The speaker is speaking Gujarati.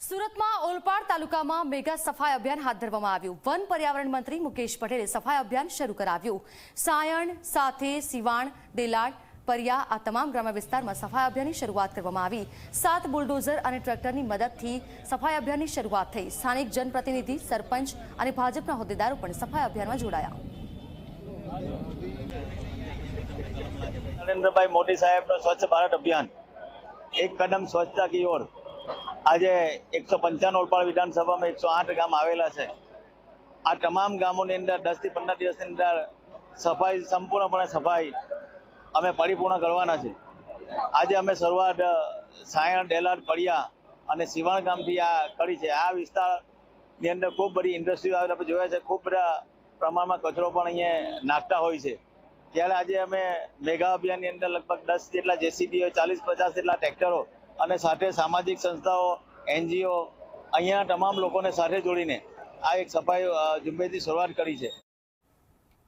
સુરતમાં ઓલપાડ તાલુકામાં મેગા સફાઈ અભિયાન હાથ ધરવામાં આવ્યું. વન પર્યાવરણ મંત્રી મુકેશ પટેલે સફાઈ અભિયાન શરૂ કરાવ્યું. સાયણ, સાથે સિવાણ ડેલાડ પરિયા આ તમામ ગ્રામ્ય વિસ્તારમાં સફાઈ અભિયાનની શરૂઆત કરવામાં આવી. સાત બુલડોઝર અને ટ્રેક્ટરની મદદથી સફાઈ અભિયાનની શરૂઆત થઈ. સ્થાનિક જનપ્રતિનિધિ, સરપંચ અને ભાજપના હોદ્દેદારો પણ સફાઈ અભિયાનમાં જોડાયા. નરેન્દ્રભાઈ મોદી સાહેબનો સ્વચ્છ ભારત અભિયાન. એક કદમ સ્વચ્છતા કી ઓર આજે એકસો પંચાણું ઓલપાડ વિધાનસભામાં એકસો આઠ ગામ આવેલા છે. આ તમામ ગામોની અંદર દસથી પંદર દિવસની અંદર સફાઈ સંપૂર્ણપણે સફાઈ અમે પરિપૂર્ણ કરવાના છે. આજે અમે શરૂઆત સાયણ, ડેલાડ પડિયા અને સિવાણ ગામથી આ કરી છે. આ વિસ્તારની અંદર ખૂબ બધી ઇન્ડસ્ટ્રીઓ આવેલા આપણે જોયા છે. ખૂબ બધા પ્રમાણમાં કચરો પણ અહીંયા નાખતા હોય છે. ત્યારે આજે અમે મેગા અભિયાનની અંદર લગભગ દસ જેટલા જેસીબીઓ, ચાલીસ પચાસ જેટલા ટ્રેક્ટરો અને સાથે સામાજિક સંસ્થાઓ, એનજીઓ, અહીંયા તમામ લોકોને સાથે જોડીને આ એક સફાઈ ઝુંબેશની શરૂઆત કરી છે.